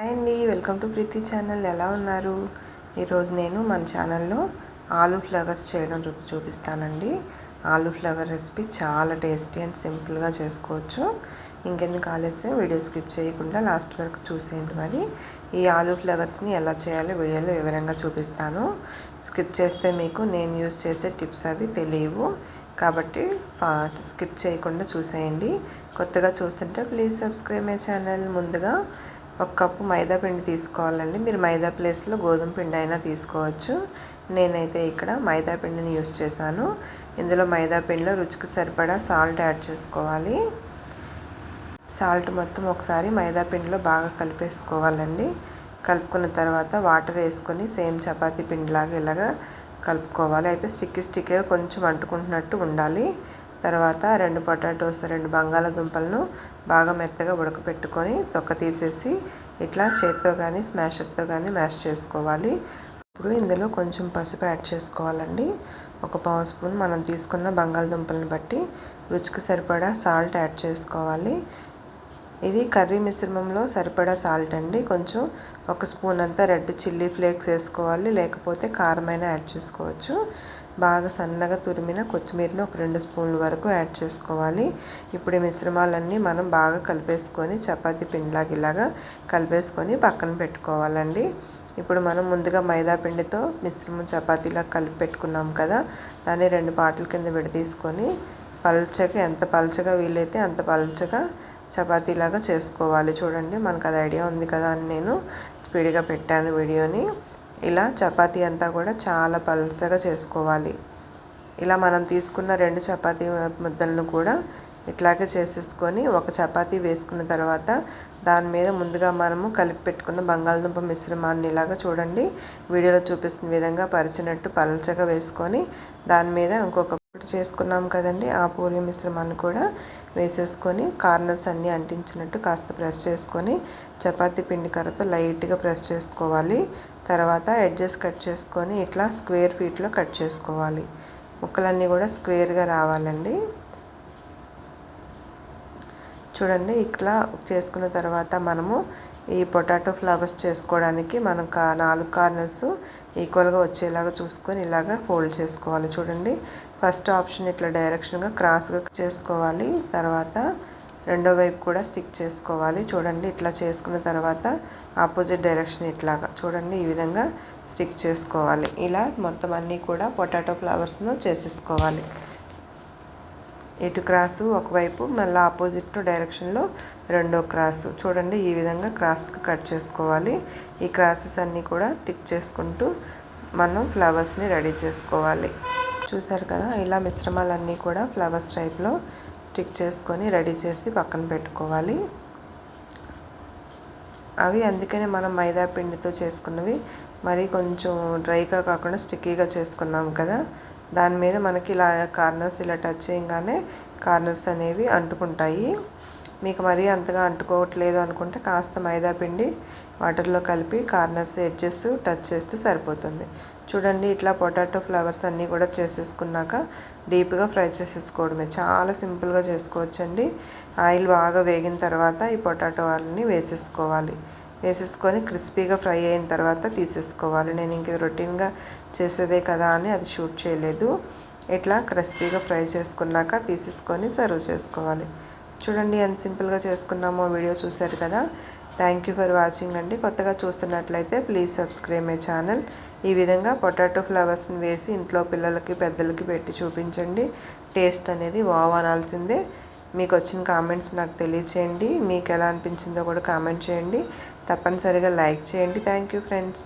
Hi అండి welcome to Preethi channel. ఎలా ఉన్నారు? ఈరోజు నేను మన ఛానల్లో ఆలూ ఫ్లవర్స్ చేయడం చూపిస్తానండి. ఆలూ ఫ్లవర్ రెసిపీ చాలా టేస్టీ అండ్ సింపుల్గా చేసుకోవచ్చు. ఇంకెందుకు ఆలస్యం వీడియో స్కిప్ చేయకుండా లాస్ట్ వరకు చూసేయండి మరి. ఈ ఆలూ ఫ్లవర్స్ని ఎలా చేయాలో వీడియోలో వివరంగా చూపిస్తాను. స్కిప్ చేస్తే మీకు నేను యూజ్ చేసే టిప్స్ అవి తెలియవు. కాబట్టి స్కిప్ చేయకుండా చూసేయండి. కొత్తగా చూస్తుంటే ప్లీజ్ సబ్స్క్రైబ్ మై ఛానల్ ముందుగా. ఒక కప్పు మైదా పిండి తీసుకోవాలండి. మీరు మైదా ప్లేస్లో గోధుమ పిండి అయినా తీసుకోవచ్చు. నేనైతే ఇక్కడ మైదా పిండిని యూస్ చేశాను. ఇందులో మైదా పిండిలో రుచికి సరిపడా సాల్ట్ యాడ్ చేసుకోవాలి. సాల్ట్ మొత్తం ఒకసారి మైదా పిండిలో బాగా కలిపేసుకోవాలండి. కలుపుకున్న తర్వాత వాటర్ వేసుకొని సేమ్ చపాతీ పిండిలాగా ఇలాగా కలుపుకోవాలి. అయితే స్టిక్కి స్టిక్గా కొంచెం అంటుకుంటున్నట్టు ఉండాలి. తర్వాత రెండు పొటాటోస్ రెండు బంగాళాదుంపలను బాగా మెత్తగా ఉడకపెట్టుకొని తొక్క తీసేసి ఇట్లా చేత్తో కానీ స్మాషర్తో కానీ మ్యాష్ చేసుకోవాలి. ఇప్పుడు ఇందులో కొంచెం పసుపు యాడ్ చేసుకోవాలండి. ఒక పావు స్పూన్ మనం తీసుకున్న బంగాళదుంపలను బట్టి రుచికి సరిపడా సాల్ట్ యాడ్ చేసుకోవాలి. ఇది కర్రీ మిశ్రమంలో సరిపడా సాల్ట్ అండి. కొంచెం ఒక స్పూన్ అంతా రెడ్ చిల్లీ ఫ్లేక్స్ వేసుకోవాలి. లేకపోతే కారమైన యాడ్ చేసుకోవచ్చు. బాగా సన్నగా తురిమిన కొత్తిమీరను ఒక రెండు స్పూన్ల వరకు యాడ్ చేసుకోవాలి. ఇప్పుడు ఈ మిశ్రమాలన్నీ మనం బాగా కలిపేసుకొని చపాతి పిండిలాగా ఇలాగా కలిపేసుకొని పక్కన పెట్టుకోవాలండి. ఇప్పుడు మనం ముందుగా మైదా పిండితో మిశ్రమం చపాతీలా కలిపి పెట్టుకున్నాం కదా దాన్ని రెండు పాటల కింద విడదీసుకొని పల్చగా ఎంత పల్చగా వీలైతే అంత పల్చగా చపాతీలాగా చేసుకోవాలి. చూడండి మనకు అది ఐడియా ఉంది కదా అని నేను స్పీడ్గా పెట్టాను వీడియోని. ఇలా చపాతీ అంతా కూడా చాలా పలసగా చేసుకోవాలి. ఇలా మనం తీసుకున్న రెండు చపాతీ ముద్దలను కూడా ఇట్లాగే చేసేసుకొని ఒక చపాతీ వేసుకున్న తర్వాత దాని మీద ముందుగా మనము కలిపి పెట్టుకున్న బంగాళదుంప మిశ్రమాన్ని ఇలాగా చూడండి. వీడియోలో చూపిస్తున్న విధంగా పరిచినట్టు పలచగా వేసుకొని దాని మీద ఇంకొక చేసుకున్నాం కదండి. ఆ పూరి మిశ్రమాన్ని కూడా వేసేసుకొని కార్నర్స్ అన్నీ అంటించినట్టు కాస్త ప్రెస్ చేసుకొని చపాతీ పిండి కర్రతో లైట్గా ప్రెస్ చేసుకోవాలి. తర్వాత ఎడ్జెస్ కట్ చేసుకొని ఇట్లా స్క్వేర్ ఫీట్లో కట్ చేసుకోవాలి. ముక్కలన్నీ కూడా స్క్వేర్గా రావాలండి. చూడండి ఇట్లా చేసుకున్న తర్వాత మనము ఈ పొటాటో ఫ్లవర్స్ చేసుకోవడానికి మనం కా నాలుగు కార్నర్స్ ఈక్వల్గా వచ్చేలాగా చూసుకొని ఇలాగా ఫోల్డ్ చేసుకోవాలి చూడండి. ఫస్ట్ ఆప్షన్ ఇట్లా డైరెక్షన్గా క్రాస్గా చేసుకోవాలి. తర్వాత రెండో వైపు కూడా స్టిక్ చేసుకోవాలి చూడండి. ఇట్లా చేసుకున్న తర్వాత ఆపోజిట్ డైరెక్షన్ ఇట్లాగా చూడండి. ఈ విధంగా స్టిక్ చేసుకోవాలి. ఇలా మొత్తం అన్నీ కూడా పొటాటో ఫ్లవర్స్ను చేసేసుకోవాలి. ఇటు క్రాసు ఒకవైపు మళ్ళీ ఆపోజిట్ డైరెక్షన్లో రెండో క్రాసు. చూడండి ఈ విధంగా క్రాస్కి కట్ చేసుకోవాలి. ఈ క్రాసెస్ అన్నీ కూడా టిక్ చేసుకుంటూ మనం ఫ్లవర్స్ని రెడీ చేసుకోవాలి. చూసారు కదా? ఇలా మిశ్రమాలన్నీ కూడా ఫ్లవర్స్ టైప్లో స్టిక్ చేసుకొని రెడీ చేసి పక్కన పెట్టుకోవాలి. అవి అందుకనే మనం మైదా పిండితో చేసుకున్నవి మరి కొంచెం డ్రైగా కాకుండా స్టిక్కీగా చేసుకున్నాం కదా? దాని మీద మనకి ఇలా కార్నర్స్ ఇలా టచ్ చేయగానే కార్నర్స్ అనేవి అంటుకుంటాయి. మీకు మరీ అంతగా అంటుకోవట్లేదు అనుకుంటే కాస్త మైదా పిండి వాటర్లో కలిపి కార్నర్స్ ఎడ్జెస్ టచ్ చేస్తే సరిపోతుంది. చూడండి ఇట్లా పొటాటో ఫ్లవర్స్ అన్నీ కూడా చేసేసుకున్నాక డీప్గా ఫ్రై చేసేసుకోవడమే. చాలా సింపుల్గా చేసుకోవచ్చండి. ఆయిల్ బాగా వేగిన తర్వాత ఈ పొటాటో వాళ్ళని వేసేసుకోవాలి. వేసేసుకొని క్రిస్పీగా ఫ్రై అయిన తర్వాత తీసేసుకోవాలి. నేను ఇంక రొటీన్గా చేసేదే కదా అని అది షూట్ చేయలేదు. ఇట్లా క్రిస్పీగా ఫ్రై చేసుకున్నాక తీసేసుకొని సర్వ్ చేసుకోవాలి. చూడండి ఎంత సింపుల్గా చేసుకున్నామో వీడియో చూశారు కదా. థ్యాంక్ యూ ఫర్ వాచింగ్ అండి. కొత్తగా చూస్తున్నట్లయితే ప్లీజ్ సబ్స్క్రైబ్ మై ఛానల్. ఈ విధంగా పొటాటో ఫ్లవర్స్ని వేసి ఇంట్లో పిల్లలకి పెద్దలకి పెట్టి చూపించండి. టేస్ట్ అనేది వావ్ అనాల్సిందే. మీకు వచ్చిన కామెంట్స్ నాకు తెలియచేయండి. మీకు ఎలా అనిపించిందో కూడా కామెంట్ చేయండి. తప్పనిసరిగా లైక్ చేయండి. Thank you friends